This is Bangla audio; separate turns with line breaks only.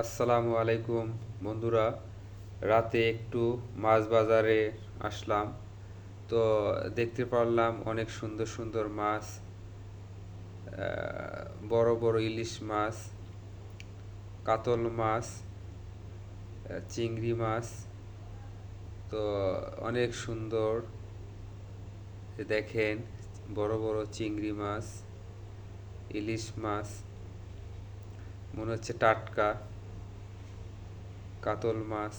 আসসালামু আলাইকুম বন্ধুরা, রাতে একটু মাছ বাজারে আসলাম। তো দেখতে পারলাম অনেক সুন্দর সুন্দর মাছ বড় বড় ইলিশ মাছ, কাতল মাছ চিংড়ি মাছ, তো অনেক সুন্দর। দেখেন বড় বড় চিংড়ি মাছ, ইলিশ মাছ, মনে হচ্ছে টাটকা। কাতল মাছ